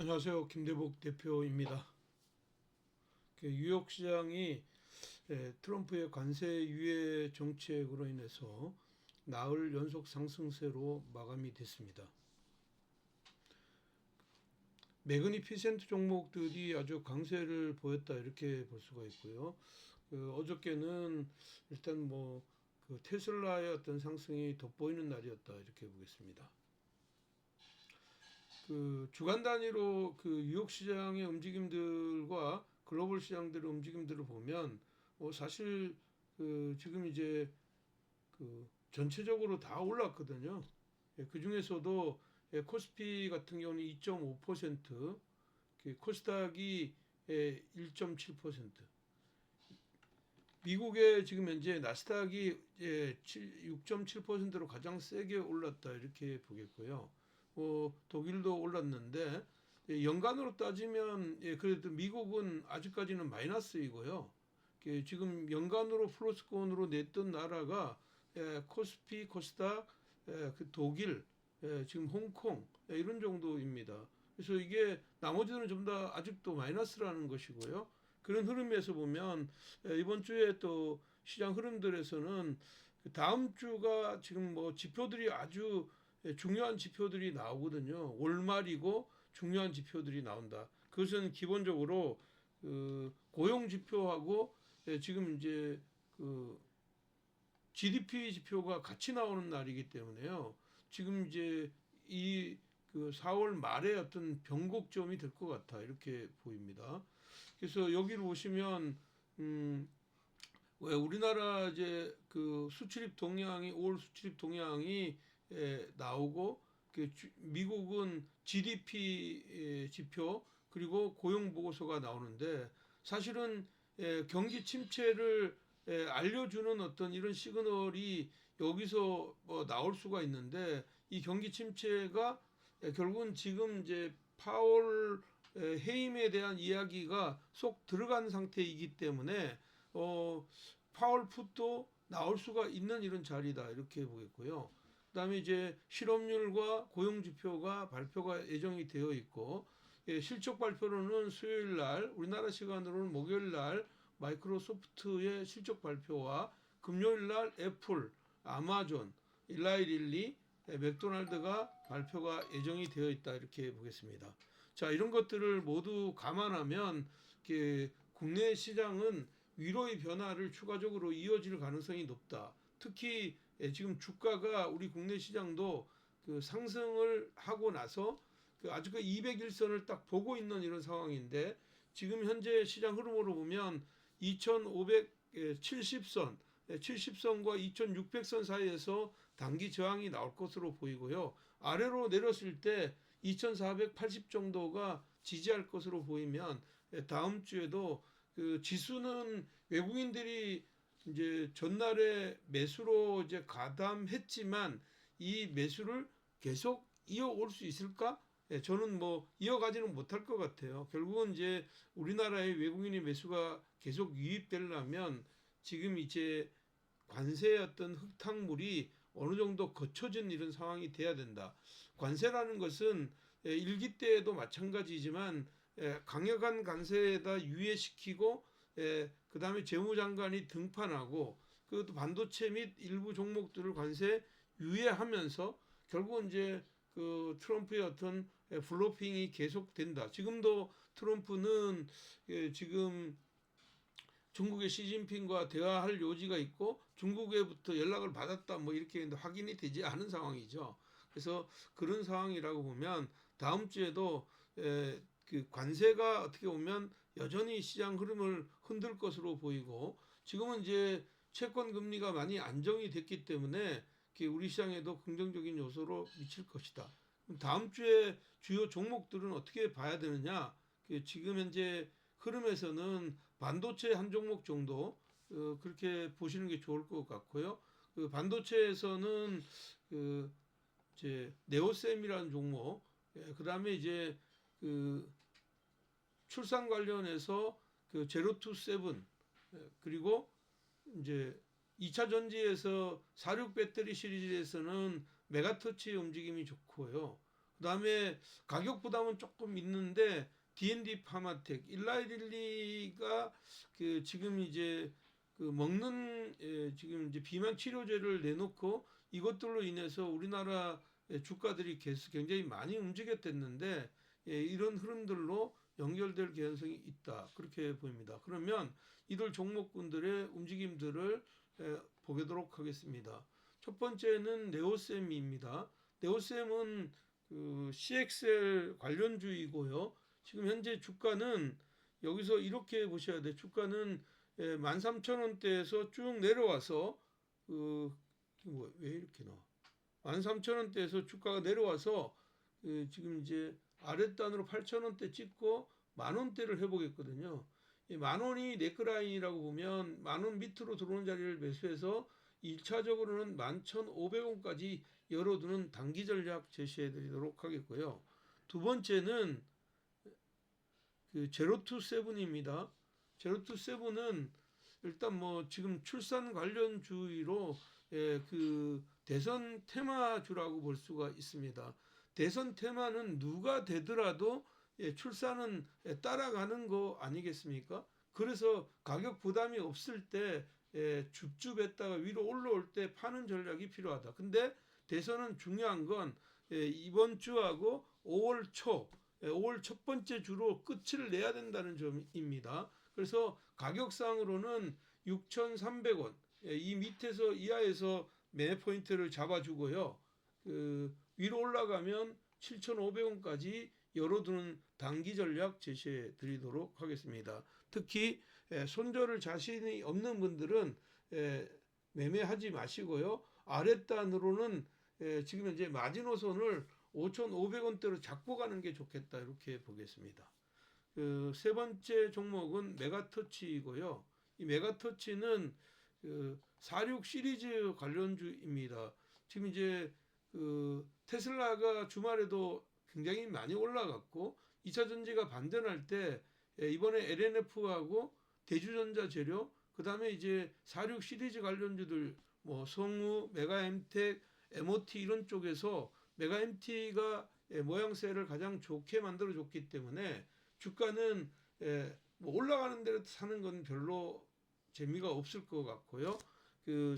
안녕하세요. 김대복 대표입니다. 그 뉴욕 시장이 에, 트럼프의 관세 유예 정책으로 인해서 나흘 연속 상승세로 마감이 됐습니다. 매그니피센트 종목들이 아주 강세를 보였다 이렇게 볼 수가 있고요. 그 어저께는 일단 뭐 그 테슬라의 어떤 상승이 돋보이는 날이었다 이렇게 보겠습니다. 그 주간 단위로 그 뉴욕 시장의 움직임들과 글로벌 시장들의 움직임들을 보면 어 사실 그 지금 이제 그 전체적으로 다 올랐거든요. 예, 그 중에서도 예, 코스피 같은 경우는 2.5%, 그 코스닥이 예, 1.7%. 미국의 지금 현재 나스닥이 예, 6.7%로 가장 세게 올랐다 이렇게 보겠고요. 뭐 독일도 올랐는데 예, 연간으로 따지면 예, 그래도 미국은 아직까지는 마이너스이고요. 그 지금 연간으로 플러스권으로 냈던 나라가 예, 코스피, 코스닥, 예, 그 독일, 예, 지금 홍콩 예, 이런 정도입니다. 그래서 이게 좀다 아직도 마이너스라는 것이고요. 그런 흐름에서 보면 예, 이번 주에 또 시장 흐름들에서는 그 다음 주가 지금 뭐 지표들이 아주 예, 중요한 지표들이 나오거든요. 월말이고 중요한 지표들이 나온다. 그것은 기본적으로 그 고용 지표하고 예, 지금 이제 그 GDP 지표가 같이 나오는 날이기 때문에요. 지금 이제 이 그 4월 말에 어떤 변곡점이 될 것 같아 이렇게 보입니다. 그래서 여기를 보시면 음, 왜 우리나라 이제 그 수출입 동향이 5월 수출입 동향이 에, 나오고 그 주- 미국은 GDP 에, 지표 그리고 고용 보고서가 나오는데 사실은 에, 경기 침체를 에, 알려주는 어떤 이런 시그널이 여기서 뭐 나올 수가 있는데 이 경기 침체가 에, 결국은 지금 이제 파월 에, 해임에 대한 이야기가 쏙 들어간 상태이기 때문에 어 파월 풋도 나올 수가 있는 이런 자리다 이렇게 보겠고요. 그다음에 이제 실업률과 고용 지표가 발표가 예정이 되어 있고 예, 실적 발표로는 수요일 날 우리나라 시간으로는 목요일 날 마이크로소프트의 실적 발표와 금요일 날 애플, 아마존, 일라이릴리, 예, 맥도날드가 발표가 예정이 되어 있다 이렇게 보겠습니다. 자 이런 것들을 모두 감안하면 국내 시장은 위로의 변화를 추가적으로 이어질 가능성이 높다. 특히 예, 지금 주가가 우리 국내 시장도 그 상승을 하고 나서 그 아주 그 201선을 딱 보고 있는 이런 상황인데 지금 현재 시장 흐름으로 보면 2,570선, 70선과 2,600선 사이에서 단기 저항이 나올 것으로 보이고요. 아래로 내렸을 때 2,480 정도가 지지할 것으로 보이면 예, 다음 주에도 그 지수는 외국인들이 이제 전날에 매수로 이제 가담했지만 이 매수를 계속 이어올 수 있을까? 예, 저는 뭐 이어가지는 못할 것 같아요. 결국은 이제 우리나라의 외국인의 매수가 계속 유입되려면 지금 이제 관세의 어떤 흙탕물이 어느 정도 거쳐진 이런 상황이 돼야 된다. 관세라는 것은 예, 일기 때에도 마찬가지지만 예, 강력한 관세에다 유예시키고 예, 그 다음에 재무장관이 등판하고 그것도 반도체 및 일부 종목들을 관세 유예하면서 결국은 이제 그 트럼프의 어떤 예, 블로핑이 계속된다. 지금도 트럼프는 예, 지금 중국의 시진핑과 대화할 요지가 있고 중국에부터 연락을 받았다 뭐 이렇게 확인이 되지 않은 상황이죠. 그래서 그런 상황이라고 보면 다음 주에도 에, 그 관세가 어떻게 보면 여전히 시장 흐름을 흔들 것으로 보이고 지금은 이제 채권 금리가 많이 안정이 됐기 때문에 우리 시장에도 긍정적인 요소로 미칠 것이다. 다음 주에 주요 종목들은 어떻게 봐야 되느냐? 그 지금 현재 흐름에서는 반도체 한 종목 정도 어, 그렇게 보시는 게 좋을 것 같고요. 그 반도체에서는 그 이제 네오셈이라는 종목, 예, 그다음에 이제 그 출산 관련해서 그 제로 투 세븐 예, 그리고 이제 2차 전지에서 46 배터리 시리즈에서는 메가터치의 움직임이 좋고요. 그 다음에 가격 부담은 조금 있는데 D&D 파마텍, 일라이릴리가 그 지금 이제 그 먹는 에, 지금 이제 비만 치료제를 내놓고 이것들로 인해서 우리나라 의 주가들이 계속 굉장히 많이 움직였댔는데 예, 이런 흐름들로 연결될 개연성이 있다 그렇게 보입니다. 그러면 이들 종목군들의 움직임들을 에, 보도록 하겠습니다. 첫 번째는 네오셈입니다. 네오셈은 그 CXL 관련주이고요. 지금 현재 주가는 여기서 이렇게 보셔야 돼. 주가는 예, 13,000원대에서 쭉 내려와서 그, 뭐, 왜 이렇게 나와? 13,000원대에서 주가가 내려와서 그 지금 이제 아랫단으로 8,000원대 찍고 만 원대를 회복했거든요. 이만 원이 네크라인이라고 보면 만원 밑으로 들어오는 자리를 매수해서 1차적으로는 11,500원까지 열어두는 단기 전략 제시해 드리도록 하겠고요. 두 번째는 그 제로투 세븐입니다. 제로투 세븐은 일단 뭐 지금 출산 관련 주의로 예, 그 대선 테마주라고 볼 수가 있습니다. 대선 테마는 누가 되더라도 예, 출산은 예, 따라가는 거 아니겠습니까? 그래서 가격 부담이 없을 때 예, 줍줍했다가 위로 올라올 때 파는 전략이 필요하다. 근데 대선은 중요한 건 예, 이번 주하고 5월 초, 예, 5월 첫 번째 주로 끝을 내야 된다는 점입니다. 그래서 가격상으로는 6,300원 예, 이 밑에서 이하에서 매매 포인트를 잡아주고요. 그 위로 올라가면 7,500원까지 열어두는 단기 전략 제시해 드리도록 하겠습니다. 특히 예, 손절을 자신이 없는 분들은 예, 매매하지 마시고요. 아랫단으로는 예, 지금 현재 마지노선을 5,500원대로 잡고 가는 게 좋겠다 이렇게 보겠습니다. 그 세 번째 종목은 메가터치이고요. 이 메가터치는 그46 시리즈 관련주입니다. 지금 이제 그 테슬라가 주말에도 굉장히 많이 올라갔고 2차 전지가 반전할 때 예, 이번에 LNF하고 대주전자 재료 그다음에 이제 46 시리즈 관련주들 뭐 성우, 메가엠텍, MOT 이런 쪽에서 메가엠티가 예, 모양새를 가장 좋게 만들어 줬기 때문에 주가는 예, 뭐 올라가는 대로 사는 건 별로 재미가 없을 것 같고요. 그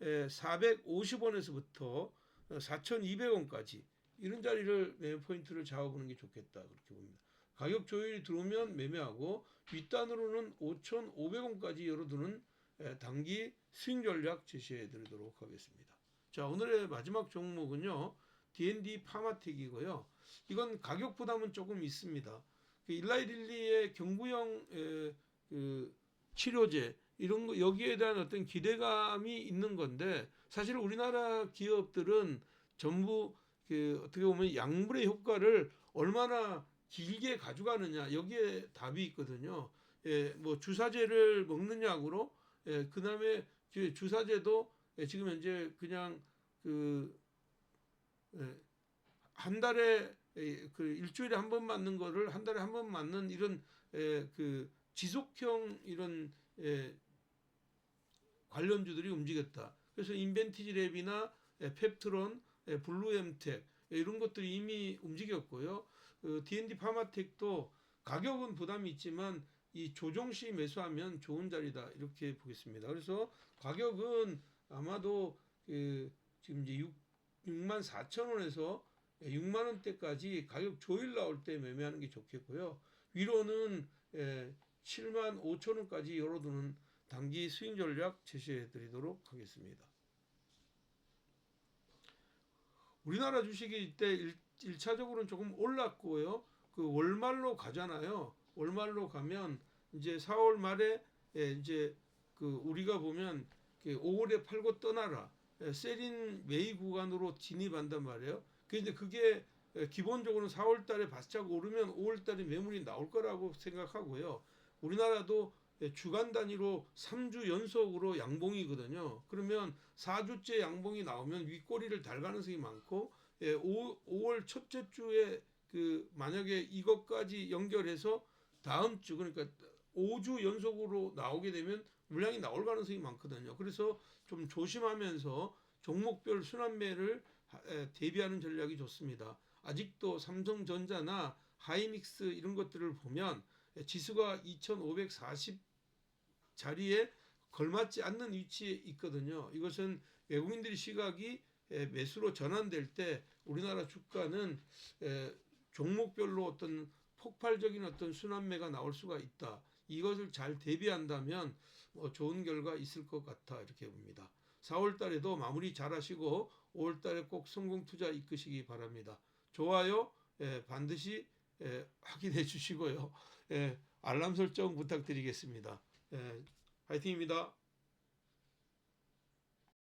4,450원에서부터 4,200원까지 이런 자리를 매매 포인트를 잡아보는 게 좋겠다 그렇게 봅니다. 가격 조율이 들어오면 매매하고 윗단으로는 5,500원까지 열어두는 예, 단기 수익 전략 제시해 드리도록 하겠습니다. 자 오늘의 마지막 종목은요 D&D 파마텍이고요. 이건 가격 부담은 조금 있습니다. 그 일라이릴리의 경구형 에, 그 치료제 이런 거 여기에 대한 어떤 기대감이 있는 건데 사실 우리나라 기업들은 전부 그 어떻게 보면 약물의 효과를 얼마나 길게 가져가느냐 여기에 답이 있거든요. 예, 뭐 주사제를 약으로 예, 그다음에 그 주사제도 예, 지금 현재 그냥 그 예, 한 달에 예, 그 일주일에 한 번 맞는 거를 한 달에 한 번 맞는 이런 예, 그 지속형 이런 예, 관련주들이 움직였다. 그래서 인벤티지 랩이나 예, 펩트론, 예, 블루엠텍 예, 이런 것들이 이미 움직였고요. 그 D&D 파마텍도 가격은 부담이 있지만 이 조정 시 매수하면 좋은 자리다 이렇게 보겠습니다. 그래서 가격은 아마도 그 지금 이제 6, 6만 4천 원에서 6만 원대까지 가격 조일 나올 때 매매하는 게 좋겠고요. 위로는 예, 7만 5천 원까지 열어두는 단기 수익 전략 제시해 드리도록 하겠습니다. 우리나라 주식이 이때 일, 1차적으로는 조금 올랐고요. 그 월말로 가잖아요. 월말로 가면 이제 4월 말에 예, 이제 그 우리가 보면 5월에 팔고 떠나라. 예, 세린 매이 구간으로 진입한단 말이에요. 근데 그게 예, 기본적으로는 4월 달에 바짝 오르면 5월 달에 매물이 나올 거라고 생각하고요. 우리나라도 예, 주간 단위로 3주 연속으로 양봉이거든요. 그러면 4주째 양봉이 나오면 윗꼬리를 달 가능성이 많고 예, 5, 5월 첫째 주에 그 만약에 이것까지 연결해서 다음 주 그러니까 5주 연속으로 나오게 되면 물량이 나올 가능성이 많거든요. 그래서 좀 조심하면서 종목별 순환매를 하- 에, 대비하는 전략이 좋습니다. 아직도 삼성전자나 하이닉스 이런 것들을 보면 에, 지수가 2,540 자리에 걸맞지 않는 위치에 있거든요. 이것은 외국인들의 시각이 에, 매수로 전환될 때 우리나라 주가는 에, 종목별로 어떤 폭발적인 어떤 순환매가 나올 수가 있다. 이것을 잘 대비한다면 뭐 좋은 결과 있을 것 같아 이렇게 봅니다. 4월 달에도 마무리 잘 하시고 5월 달에 꼭 성공 투자 이끄시기 바랍니다. 좋아요 예, 반드시 예, 확인해 주시고요. 예, 알람 설정 부탁드리겠습니다. 예, 화이팅입니다.